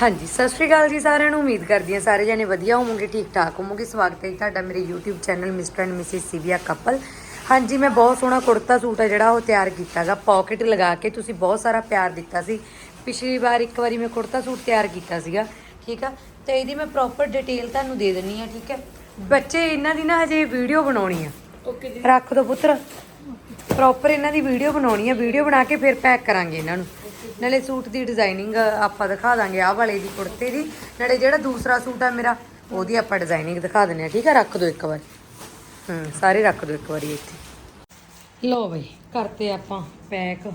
ਹਾਂਜੀ ਸਤਿ ਸ਼੍ਰੀ ਅਕਾਲ ਜੀ ਸਾਰਿਆਂ ਨੂੰ। ਉਮੀਦ ਕਰਦੀ ਹਾਂ ਸਾਰੇ ਜਣੇ ਵਧੀਆ ਹੋਵੋਗੇ ਠੀਕ ਠਾਕ ਹੋਵੋਗੇ। ਸਵਾਗਤ ਹੈ ਤੁਹਾਡਾ ਮੇਰੇ YouTube channel mister and missus Sivia couple ਹਾਂਜੀ ਮੈਂ ਬਹੁਤ ਸੋਹਣਾ ਕੁੜਤਾ ਸੂਟ ਹੈ ਜਿਹੜਾ ਉਹ ਤਿਆਰ ਕੀਤਾਗਾ ਪਾਕਟ ਲਗਾ ਕੇ ਤੁਸੀਂ ਬਹੁਤ ਸਾਰਾ ਪਿਆਰ ਦਿੱਤਾ ਸੀ। ਪਿਛਲੀ ਵਾਰ ਇੱਕ ਵਾਰੀ ਮੈਂ ਕੁੜਤਾ ਸੂਟ ਤਿਆਰ ਕੀਤਾ ਸੀਗਾ ਠੀਕ ਆ? ਤੇ ਇਹਦੀ ਮੈਂ ਪ੍ਰੋਪਰ ਡਿਟੇਲ ਤੁਹਾਨੂੰ ਦੇ ਦਿੰਨੀ ਆ ਠੀਕ ਹੈ? ਬੱਚੇ ਇਹਨਾਂ ਦੀ ਨਾ ਹਜੇ ਵੀਡੀਓ ਬਣਾਉਣੀ ਆ। ਓਕੇ ਜੀ। ਰੱਖ ਦੋ ਪੁੱਤਰ। ਪ੍ਰੋਪਰ ਇਹਨਾਂ ਦੀ ਵੀਡੀਓ ਬਣਾਉਣੀ ਆ ਵੀਡੀਓ ਬਣਾ ਕੇ ਫਿਰ ਪੈਕ ਕਰਾਂਗੇ ਇਹਨਾਂ ਨੂੰ। ਨਾਲੇ ਸੂਟ ਦੀ ਡਿਜ਼ਾਈਨਿੰਗ ਆਪਾਂ ਦਿਖਾ ਦਾਂਗੇ, ਆਹ ਵਾਲੇ ਦੀ, ਕੁੜਤੇ ਦੀ। ਨਾਲੇ ਜਿਹੜਾ ਦੂਸਰਾ ਸੂਟ ਆ ਮੇਰਾ, ਉਹਦੀ ਆਪਾਂ ਡਿਜ਼ਾਈਨਿੰਗ ਦਿਖਾ ਦਿੰਨੇ ਆ ਠੀਕ ਆ? ਰੱਖ ਦਿਓ ਇੱਕ ਵਾਰ। ਹੂੰ, ਸਾਰੇ ਰੱਖ ਦਿਓ ਇੱਕ ਵਾਰੀ ਇੱਥੇ। ਲੋ ਬਈ, ਕਰਤੇ ਆਪਾਂ ਪੈਕ,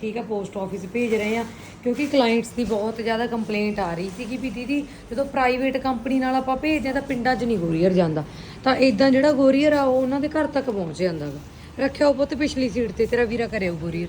ਠੀਕ ਆ? ਪੋਸਟ ਆਫਿਸ ਭੇਜ ਰਹੇ ਆ ਕਿਉਂਕਿ ਕਲਾਇੰਟਸ ਦੀ ਬਹੁਤ ਜ਼ਿਆਦਾ ਕੰਪਲੇਂਟ ਆ ਰਹੀ ਸੀ ਕਿ ਵੀ ਦੀਦੀ, ਜਦੋਂ ਪ੍ਰਾਈਵੇਟ ਕੰਪਨੀ ਨਾਲ ਆਪਾਂ ਭੇਜਦੇ ਆ ਤਾਂ ਪਿੰਡਾਂ 'ਚ ਨਹੀਂ ਕੋਰੀਅਰ ਜਾਂਦਾ। ਤਾਂ ਇਦਾਂ ਜਿਹੜਾ ਕੋਰੀਅਰ ਆ, ਉਹ ਉਹਨਾਂ ਦੇ ਘਰ ਤੱਕ ਪਹੁੰਚ ਜਾਂਦਾ ਗਾ। ਰੱਖਿਆ ਉਹ ਪੁੱਤ ਪਿਛਲੀ ਸੀਟ ਤੇ, ਤੇਰਾ ਵੀਰਾ ਕਰਿਓ ਕੋਰੀਅਰ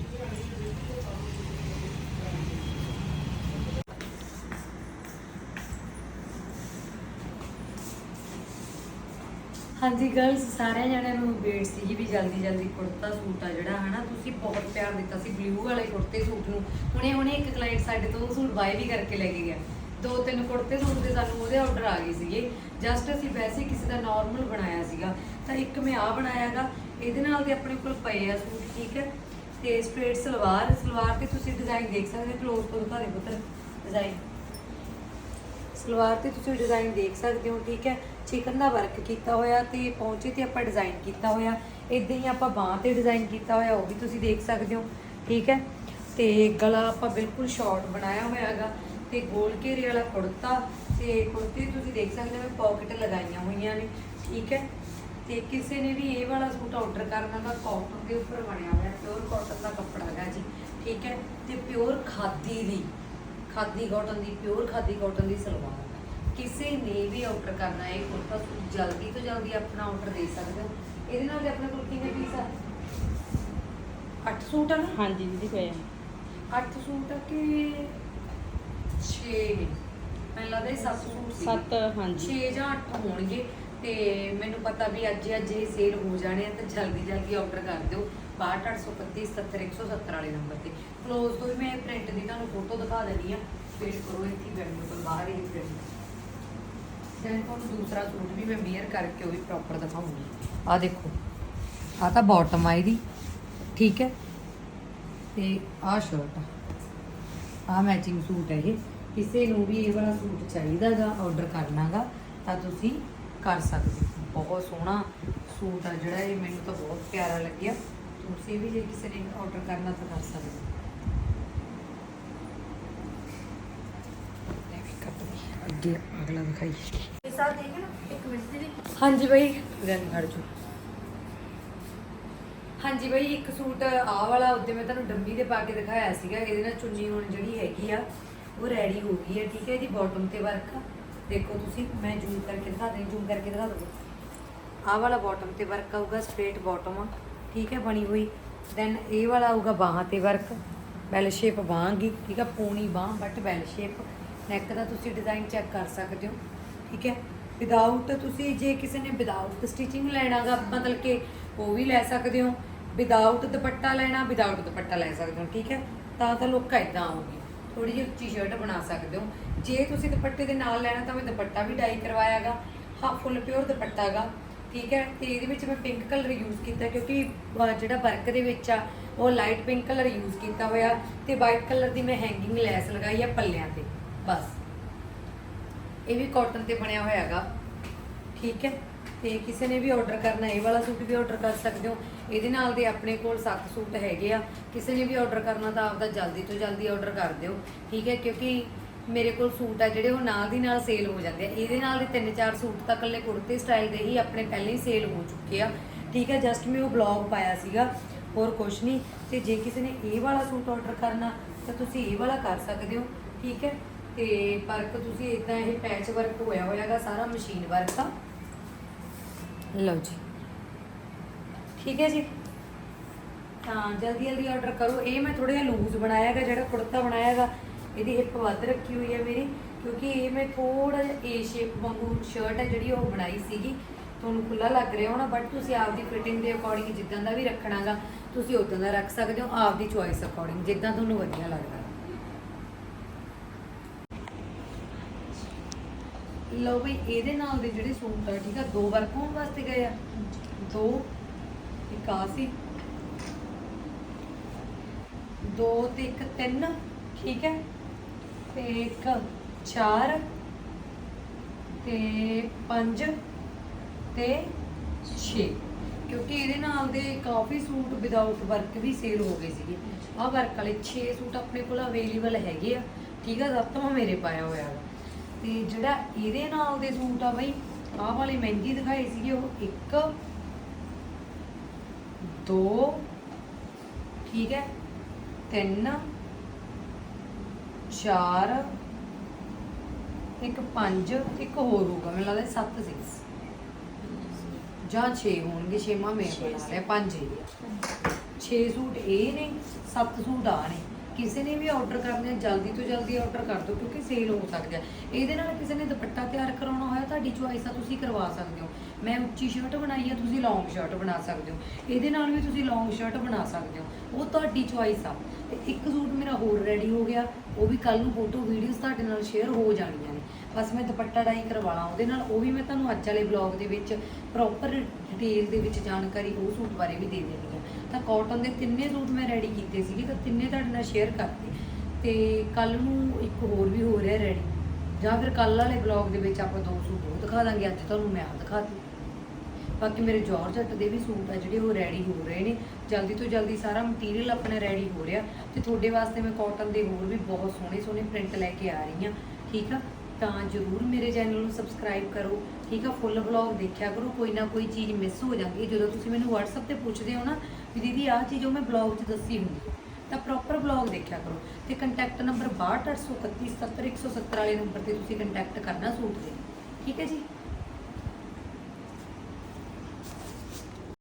ਹਾਂਜੀ ਗਰਲਸ ਸਾਰਿਆਂ ਜਣਿਆਂ ਨੂੰ ਵੇਟ ਸੀਗੀ ਵੀ ਜਲਦੀ ਜਲਦੀ ਕੁੜਤਾ, ਸੂਟ ਆ ਜਿਹੜਾ, ਹਨਾ? ਤੁਸੀਂ ਬਹੁਤ ਪਿਆਰ ਦਿੱਤਾ ਸੀ ਬਲੂ ਵਾਲੇ ਕੁੜਤੇ ਸੂਟ ਨੂੰ। ਹੁਣੇ ਹੁਣੇ ਇੱਕ ਕਲਾਇੰਟ ਸਾਡੇ ਤੋਂ ਉਹ ਸੂਟ ਬਾਏ ਵੀ ਕਰਕੇ ਲੈ ਕੇ ਗਿਆ। ਦੋ ਤਿੰਨ ਕੁੜਤੇ ਸੂਟ ਦੇ ਸਾਨੂੰ ਉਹਦੇ ਆਰਡਰ ਆ ਗਏ ਸੀਗੇ। ਜਸਟ ਅਸੀਂ ਵੈਸੇ ਕਿਸੇ ਦਾ ਨਾਰਮਲ ਬਣਾਇਆ ਸੀਗਾ। ਤਾਂ ਇੱਕ ਮੈਂ ਆ ਬਣਾਇਆਗਾ। ਇਹਦੇ ਨਾਲ ਦੇ ਆਪਣੇ ਕੋਲ ਪਏ ਆ ਸੂਟ, ਠੀਕ ਹੈ? ਤੇ ਸਟ੍ਰੇਟ ਸਲਵਾਰ ਸਲਵਾਰ ਤੇ ਤੁਸੀਂ ਡਿਜ਼ਾਈਨ ਦੇਖ ਸਕਦੇ ਹੋ ਕਲੋਜ਼ ਤੋਂ ਦਿਖਾ ਦੇ ਪੁੱਤਰ। ਡਿਜ਼ਾਈਨ ਸਲਵਾਰ ਤੇ ਤੁਸੀਂ ਡਿਜ਼ਾਈਨ ਦੇਖ ਸਕਦੇ ਹੋ, ਠੀਕ ਹੈ? ਚਿਕਨ ਦਾ ਵਰਕ ਕੀਤਾ ਹੋਇਆ ਤੇ ਪੌਂਚੇ ਤੇ ਆਪਾਂ ਡਿਜ਼ਾਈਨ ਕੀਤਾ ਹੋਇਆ। ਇਦਾਂ ਹੀ ਆਪਾਂ ਬਾਹਾਂ ਤੇ ਡਿਜ਼ਾਈਨ ਕੀਤਾ ਹੋਇਆ, ਉਹ ਵੀ ਤੁਸੀਂ ਦੇਖ ਸਕਦੇ ਹੋ, ਠੀਕ ਹੈ? ਤੇ ਗਲਾ ਆਪਾਂ ਬਿਲਕੁਲ ਸ਼ਾਰਟ ਬਣਾਇਆ ਹੋਇਆ ਹੈਗਾ ਤੇ ਗੋਲ ਘੇਰੇ ਵਾਲਾ ਕੁੜਤਾ ਤੇ ਕੁੜਤੇ ਤੁਸੀਂ ਦੇਖ ਸਕਦੇ ਹੋ ਪਾਕਟ ਲਗਾਈਆਂ ਹੋਈਆਂ ਨੇ, ਠੀਕ ਹੈ? ਤੇ ਕਿਸੇ ਨੇ ਵੀ ਇਹ ਵਾਲਾ ਸੂਟ ਆਰਡਰ ਕਰਨਾ ਤਾਂ ਕਾਟਨ ਦੇ ਉੱਪਰ ਬਣਿਆ ਹੋਇਆ ਪਿਓਰ ਕਾਟਨ ਦਾ ਕੱਪੜਾ ਹੈਗਾ ਜੀ, ਠੀਕ ਹੈ? ਤੇ ਪਿਓਰ ਖਾਦੀ ਦੀ ਖਾਦੀ ਕਾਟਨ ਦੀ ਪਿਓਰ ਖਾਦੀ ਕਾਟਨ ਦੀ ਸਲਵਾਰ। ਕਿਸੇ ਨੇ ਵੀ ਆਰਡਰ ਕਰਨਾ ਹੈ ਸੂਟ ਜਲਦੀ ਤੋਂ ਜਲਦੀ ਆਪਣਾ ਆਰਡਰ ਦੇ ਸਕਦੇ ਹੋ। ਇਹਦੇ ਨਾਲ ਆਪਣੇ ਕੋਲ ਕਿੰਨੇ ਪੀਸ ਆ? 8 ਸੂਟ ਆ ਨਾ? ਹਾਂਜੀ ਦੀਦੀ ਪਏ ਆ। 8 ਸੂਟ ਆ ਕਿ 6 ਮੈਨੂੰ ਲੱਗਦਾ ਇਹ 7 ਸੂਟ ਸੀ। ਸੱਤ ਹਾਂਜੀ। 6 ਜਾਂ 8 ਹੋਣਗੇ। ਤੇ ਮੈਨੂੰ ਪਤਾ ਵੀ ਅੱਜ ਅੱਜ ਇਹ ਸੇਲ ਹੋ ਜਾਣੇ ਆ ਤਾਂ ਜਲਦੀ ਜਲਦੀ ਆਰਡਰ ਕਰ ਦਿਓ। 62831 70170 ਵਾਲੇ ਨੰਬਰ ਤੇ। ਕਲੋਜ਼ ਤੋਂ ਵੀ ਮੈਂ ਪ੍ਰਿੰਟ ਦੀ ਤੁਹਾਨੂੰ ਫੋਟੋ ਦਿਖਾ ਦੇਣੀ ਆ। ਵੇਟ ਕਰੋ ਇੱਥੇ ਵੈਂਡੋ ਤੋਂ ਬਾਹਰ ਹੀ ਪ੍ਰਿੰਟ ਦੈਨ ਤੁਹਾਨੂੰ ਦੂਸਰਾ ਸੂਟ ਵੀ ਮੈਂ ਵੇਅਰ ਕਰਕੇ ਉਹ ਵੀ ਪ੍ਰੋਪਰ ਦਿਖਾਉਂਗੀ। ਆ ਦੇਖੋ ਆ ਤਾਂ ਬਾਟਮ ਆਈ ਦੀ, ਠੀਕ ਹੈ? ਤੇ ਆ ਸ਼ਰਟ ਆ। ਮੈਚਿੰਗ ਸੂਟ ਹੈ ਇਹ। ਕਿਸੇ ਨੂੰ ਵੀ ਇਹ ਵਾਲਾ ਸੂਟ ਚਾਹੀਦਾਗਾ ਆਰਡਰ ਕਰਨਾਗਾ, ਤਾਂ ਤੁਸੀਂ ਕਰ ਸਕਦੇ ਹੋ। ਬਹੁਤ ਸੋਹਣਾ ਸੂਟ ਆ ਜਿਹੜਾ ਇਹ, ਮੈਨੂੰ ਤਾਂ ਬਹੁਤ ਪਿਆਰਾ ਲੱਗਿਆ। ਤੁਸੀਂ ਵੀ ਜੇ ਕਿਸੇ ਨੇ ਆਰਡਰ ਕਰਨਾ ਤਾਂ ਕਰ ਸਕਦੇ ਹੋ ਲੈ ਵੀ ਕੱਟ ਦੇ ਅੱਗੇ ਅਗਲਾ ਦਿਖਾਈ। ਇਹ ਸਾਹ ਦੇਖੇ ਨਾ ਇੱਕ ਮਿੰਟ ਦੀਦੀ ਹਾਂਜੀ ਬਈ। ਰੰਗ ਖੜ ਜੋ ਹਾਂਜੀ ਬਈ ਇੱਕ ਸੂਟ ਆਹ ਵਾਲਾ ਉੱਤੇ ਮੈਂ ਤੁਹਾਨੂੰ ਡੰਬੀ ਦੇ ਪਾ ਕੇ ਦਿਖਾਇਆ ਸੀਗਾ। ਇਹਦੇ ਨਾਲ ਚੁੰਨੀ ਹੁਣ ਜਿਹੜੀ ਹੈਗੀ ਆ ਉਹ ਰੈਡੀ ਹੋ ਗਈ ਹੈ ਠੀਕ ਹੈ ਇਹਦੀ ਬਾਟਮ ਤੇ ਵਰਕ ਦੇਖੋ ਤੁਸੀਂ ਮੈਂ ਜ਼ੂਮ ਕਰਕੇ ਦਿਖਾ ਦੇ ਜ਼ੂਮ ਕਰਕੇ ਦਿਖਾ ਦਵਾਂ ਆਹ ਵਾਲਾ ਬਾਟਮ ਤੇ ਵਰਕ ਆਊਗਾ ਸਟ੍ਰੇਟ ਬਾਟਮ ਆ ਠੀਕ ਹੈ ਬਣੀ ਹੋਈ। ਦੈਨ ਇਹ ਵਾਲਾ ਆਊਗਾ ਬਾਹਾਂ ਤੇ ਵਰਕ ਬੈਲ ਸ਼ੇਪ ਬਾਹਾਂਗੀ ਠੀਕ ਹੈ ਪੂਣੀ ਬਾਹ ਬਟ ਬੈਲ ਸ਼ੇਪ ਨੈਕ ਦਾ ਤੁਸੀਂ ਡਿਜ਼ਾਈਨ ਚੈੱਕ ਕਰ ਸਕਦੇ ਹੋ, ਠੀਕ ਹੈ? ਵਿਦਆਊਟ ਤੁਸੀਂ ਜੇ ਕਿਸੇ ਨੇ ਵਿਦਆਊਟ ਸਟਿਚਿੰਗ ਲੈਣਾਗਾ ਮਤਲਬ ਕਿ ਉਹ ਵੀ ਲੈ ਸਕਦੇ ਹੋ। ਵਿਦਆਊਟ ਦੁਪੱਟਾ ਲੈਣਾ ਵਿਦਆਊਟ ਦੁਪੱਟਾ ਲੈ ਸਕਦੇ ਹੋ, ਠੀਕ ਹੈ? ਤਾਂ ਤਾਂ ਲੋਕਾਂ ਇਦਾਂ ਆਊਗੀ। ਥੋੜੀ ਜਿਹੀ ਉੱਚੀ ਸ਼ਰਟ ਬਣਾ ਸਕਦੇ ਹੋ। ਜੇ ਤੁਸੀਂ ਦੁਪੱਟੇ ਦੇ ਨਾਲ ਲੈਣਾ ਤਾਂ ਮੈਂ ਦੁਪੱਟਾ ਵੀ ਡਾਈ ਕਰਵਾਇਆਗਾ ਹਾਂ ਫੁੱਲ ਪਿਓਰ ਦੁਪੱਟਾਗਾ, ਠੀਕ ਹੈ? ਤੇ ਇਹਦੇ ਵਿੱਚ ਮੈਂ ਪਿੰਕ ਕਲਰ ਯੂਜ਼ ਕੀਤਾ ਕਿਉਂਕਿ ਜਿਹੜਾ ਵਰਕ ਦੇ ਵਿੱਚ ਆ, ਉਹ ਲਾਈਟ ਪਿੰਕ ਕਲਰ ਯੂਜ਼ ਕੀਤਾ ਹੋਇਆ ਤੇ ਵਾਈਟ ਕਲਰ ਦੀ ਮੈਂ ਹੈਂਗਿੰਗ ਲੈਸ ਲਗਾਈ ਆ ਪੱਲਿਆਂ ਤੇ। ਬਸ। ਇਹ ਵੀ ਕਾਟਨ ਤੇ ਬਣਿਆ ਹੋਇਆ ਹੈਗਾ। ਠੀਕ ਹੈ? ਤੇ ਕਿਸੇ ਨੇ ਵੀ ਆਰਡਰ ਕਰਨਾ, ਇਹ ਵਾਲਾ ਸੂਟ ਵੀ ਆਰਡਰ ਕਰ ਸਕਦੇ ਹੋ। ਇਹਦੇ ਨਾਲ ਦੇ ਆਪਣੇ ਕੋਲ 7 ਸੂਟ ਹੈਗੇ ਆ। ਕਿਸੇ ਨੇ ਵੀ ਆਰਡਰ ਕਰਨਾ ਤਾਂ ਆਪਦਾ ਜਲਦੀ ਤੋਂ ਜਲਦੀ ਆਰਡਰ ਕਰ ਦਿਓ। ਠੀਕ ਹੈ? ਕਿਉਂਕਿ ਮੇਰੇ ਕੋਲ ਸੂਟ ਆ ਜਿਹੜੇ ਉਹ ਨਾਲ ਦੀ ਨਾਲ ਸੇਲ ਹੋ ਜਾਂਦੇ ਆ। ਇਹਦੇ ਨਾਲ ਦੇ ਤਿੰਨ ਚਾਰ ਸੂਟ ਤਾਂ ਇਕੱਲੇ ਕੁੜਤੇ ਸਟਾਈਲ ਦੇ ਹੀ ਆਪਣੇ ਪਹਿਲੇ ਹੀ ਸੇਲ ਹੋ ਚੁੱਕੇ ਆ। ਠੀਕ ਹੈ? ਜਸਟ ਮੈਂ ਉਹ ਬਲੌਗ ਪਾਇਆ ਸੀਗਾ। ਹੋਰ ਕੁਛ ਨਹੀਂ। ਤੇ ਜੇ ਕਿਸੇ ਨੇ ਇਹ ਵਾਲਾ ਸੂਟ ਆਰਡਰ ਕਰਨਾ, ਤਾਂ ਤੁਸੀਂ ਇਹ ਵਾਲਾ ਕਰ ਸਕਦੇ ਹੋ। ਠੀਕ ਹੈ? ਤੇ ਵਰਕ ਤੁਸੀਂ ਇਦਾਂ ਇਹ ਪੈਚ ਵਰਕ ਹੋਇਆ ਹੋਇਆਗਾ ਸਾਰਾ ਮਸ਼ੀਨ ਵਰਕ ਆ ਲਓ ਜੀ। ਠੀਕ ਹੈ ਜੀ? ਤਾਂ ਜਲਦੀ ਜਲਦੀ ਆਰਡਰ ਕਰੋ। ਇਹ ਮੈਂ ਥੋੜਾ ਜਿਹਾ ਲੂਜ਼ ਬਣਾਇਆ ਹੈਗਾ ਜਿਹੜਾ ਕੁੜਤਾ ਬਣਾਇਆ ਹੈਗਾ ਇਹਦੀ ਹਿੱਪ ਵੱਧ ਰੱਖੀ ਹੋਈ ਹੈ ਮੇਰੀ ਕਿਉਂਕਿ ਇਹ ਮੈਂ ਥੋੜਾ ਜਿਹਾ ਏ ਸ਼ੇਪ ਵਾਂਗੂ ਸ਼ਰਟ ਹੈ ਜਿਹੜੀ ਉਹ ਬਣਾਈ ਸੀਗੀ। ਤੁਹਾਨੂੰ ਖੁੱਲਾ ਲੱਗ ਰਿਹਾ ਹੋਣਾ ਬਟ ਤੁਸੀਂ ਆਪਦੀ ਫਿਟਿੰਗ ਦੇ ਅਕੋਰਡਿੰਗ ਜਿੱਦਾਂ ਦਾ ਵੀ ਰੱਖਣਾਗਾ ਤੁਸੀਂ ਉਦਾਂ ਦਾ ਰੱਖ ਸਕਦੇ ਹੋ ਆਪਦੀ ਚੁਆਇਸ ਅਕੋਰਡਿੰਗ ਜਿੱਦਾਂ ਤੁਹਾਨੂੰ ਵਧੀਆ ਲੱਗਦਾ। ਲਓ ਬਈ, ਇਹਦੇ ਨਾਲ ਦੇ ਜਿਹੜੇ ਸੂਟ ਆ, ਠੀਕ ਆ, ਦੋ ਵਾਰ ਪਾਉਣ ਵਾਸਤੇ ਗਏ ਆ। ਦੋ, ਇੱਕ ਆ ਸੀ। ਦੋ ਤੇ ਇੱਕ ਤਿੰਨ, ਠੀਕ ਹੈ। ਤੇ ਇੱਕ ਚਾਰ ਤੇ ਪੰਜ ਤੇ 6 ਕਿਉਂਕਿ ਇਹਦੇ ਨਾਲ ਦੇ ਕਾਫੀ ਸੂਟ ਵਿਦਆਊਟ ਵਰਕ ਵੀ ਸੇਲ ਹੋ ਗਏ ਸੀਗੇ। ਆਹ ਵਰਕ ਵਾਲੇ 6 ਸੂਟ ਆਪਣੇ ਕੋਲ ਅਵੇਲੇਬਲ ਹੈਗੇ ਆ। ਠੀਕ ਆ ਸੱਤਵਾਂ ਮੇਰੇ ਪਾਇਆ ਹੋਇਆ ਵਾ। ਤੇ ਜਿਹੜਾ ਇਹਦੇ ਨਾਲ ਦੇ ਸੂਟ ਆ ਬਈ ਆਹ ਵਾਲੀ ਮਹਿੰਦੀ ਦਿਖਾਈ ਸੀਗੀ ਉਹ ਇੱਕ ਦੋ ਠੀਕ ਹੈ ਤਿੰਨ ਚਾਰ ਇੱਕ ਪੰਜ ਇੱਕ ਹੋਰ ਹੋਊਗਾ ਮੈਨੂੰ ਲੱਗਦਾ ਸੱਤ ਸੀ। ਜਾਂ 6 ਹੋਣਗੇ ਛੇਵਾਂ ਮੈਂ ਛੇ ਬਣਾ ਲਿਆ ਪੰਜ ਇਹ ਆ। 6 ਸੂਟ ਇਹ ਨੇ 7 ਸੂਟ ਆ ਨੇ। ਕਿਸੇ ਨੇ ਵੀ ਆਰਡਰ ਕਰਨੇ ਆ, ਜਲਦੀ ਤੋਂ ਜਲਦੀ ਆਰਡਰ ਕਰ ਦਿਓ, ਕਿਉਂਕਿ ਸੇਲ ਹੋ ਸਕਦਾ ਹੈ। ਇਹਦੇ ਨਾਲ ਕਿਸੇ ਨੇ ਦੁਪੱਟਾ ਤਿਆਰ ਕਰਾਉਣਾ ਹੋਇਆ, ਤੁਹਾਡੀ ਚੁਆਇਸ ਆ, ਤੁਸੀਂ ਕਰਵਾ ਸਕਦੇ ਹੋ। ਮੈਂ ਉੱਚੀ ਸ਼ਰਟ ਬਣਾਈ ਆ, ਤੁਸੀਂ ਲੌਂਗ ਸ਼ਰਟ ਬਣਾ ਸਕਦੇ ਹੋ। ਇਹਦੇ ਨਾਲ ਵੀ ਤੁਸੀਂ ਲੌਂਗ ਸ਼ਰਟ ਬਣਾ ਸਕਦੇ ਹੋ। ਉਹ ਤੁਹਾਡੀ ਚੁਆਇਸ ਆ। ਤੇ ਇੱਕ ਸੂਟ ਮੇਰਾ ਹੋਰ ਰੈਡੀ ਹੋ ਗਿਆ, ਉਹ ਵੀ ਕੱਲ ਨੂੰ ਫੋਟੋ ਵੀਡੀਓਜ਼ ਤੁਹਾਡੇ ਨਾਲ ਸ਼ੇਅਰ ਹੋ ਜਾਣੀਆਂ ਨੇ। ਬਸ ਮੈਂ ਦੁਪੱਟਾ ਡਾਈ ਕਰਵਾਣਾ ਉਹਦੇ ਨਾਲ ਉਹ ਵੀ ਮੈਂ ਤੁਹਾਨੂੰ ਅੱਜ ਵਾਲੇ ਬਲੌਗ ਦੇ ਵਿੱਚ ਪ੍ਰੋਪਰ ਡਿਟੇਲ ਦੇ ਵਿੱਚ ਜਾਣਕਾਰੀ ਉਹ ਸੂਟ ਬਾਰੇ ਵੀ ਦੇ ਦੇਣੀ ਆ। ਤਾਂ ਕਾਟਨ ਦੇ ਤਿੰਨੇ ਸੂਟ ਮੈਂ ਰੈਡੀ ਕੀਤੇ ਸੀਗੇ, ਤਾਂ ਤਿੰਨੇ ਤੁਹਾਡੇ ਨਾਲ ਸ਼ੇਅਰ ਕਰਤੇ। ਤੇ ਕੱਲ ਨੂੰ ਇੱਕ ਹੋਰ ਵੀ ਹੋ ਰਿਹਾ ਰੈਡੀ ਜਾਂ ਫਿਰ ਕੱਲ ਵਾਲੇ ਬਲੌਗ ਦੇ ਵਿੱਚ ਆਪਾਂ ਦੋ ਸੂਟ ਉਹ ਦਿਖਾ ਦਾਂਗੇ, ਅੱਜ ਤੁਹਾਨੂੰ ਮੈਂ ਆ ਦਿਖਾਤੀ ਬਾਕੀ ਮੇਰੇ ਜਾਰਜਟ ਦੇ ਵੀ ਸੂਟ ਆ ਜਿਹੜੇ ਉਹ ਰੈਡੀ ਹੋ ਰਹੇ ਨੇ। ਜਲਦੀ ਤੋਂ ਜਲਦੀ ਸਾਰਾ ਮਟੀਰੀਅਲ ਆਪਣਾ ਰੈਡੀ ਹੋ ਰਿਹਾ। ਤੇ ਤੁਹਾਡੇ ਵਾਸਤੇ ਮੈਂ ਕਾਟਨ ਦੇ ਹੋਰ ਵੀ ਬਹੁਤ ਸੋਹਣੇ ਸੋਹਣੇ ਪ੍ਰਿੰਟ ਲੈ ਕੇ ਆ ਰਹੀ ਹਾਂ। ਠੀਕ ਆ? ਤਾਂ ਜਰੂਰ ਮੇਰੇ ਚੈਨਲ ਨੂੰ ਸਬਸਕ੍ਰਾਈਬ ਕਰੋ, ਠੀਕ ਆ? ਫੁੱਲ ਵਲੌਗ ਦੇਖਿਆ ਕਰੋ, ਕੋਈ ਨਾ ਕੋਈ ਚੀਜ਼ ਮਿਸ ਹੋ ਜਾਂਦੀ ਜਦੋਂ ਤੁਸੀਂ ਮੈਨੂੰ WhatsApp ਤੇ ਪੁੱਛਦੇ ਹੋ ਨਾ, ਵੀ ਦੀਦੀ ਆਹ ਚੀਜ਼ ਉਹ ਮੈਂ ਬਲੌਗ 'ਚ ਦੱਸੀ ਹੁੰਦੀ ਤਾਂ ਪ੍ਰੋਪਰ ਬਲੌਗ ਦੇਖਿਆ ਕਰੋ। ਤੇ ਕੰਟੈਕਟ ਨੰਬਰ 6283171170 ਵਾਲੇ ਨੰਬਰ ਤੇ ਤੁਸੀਂ ਕੰਟੈਕਟ ਕਰਨਾ ਸੂਟ ਦੇ ਠੀਕ ਹੈ ਜੀ?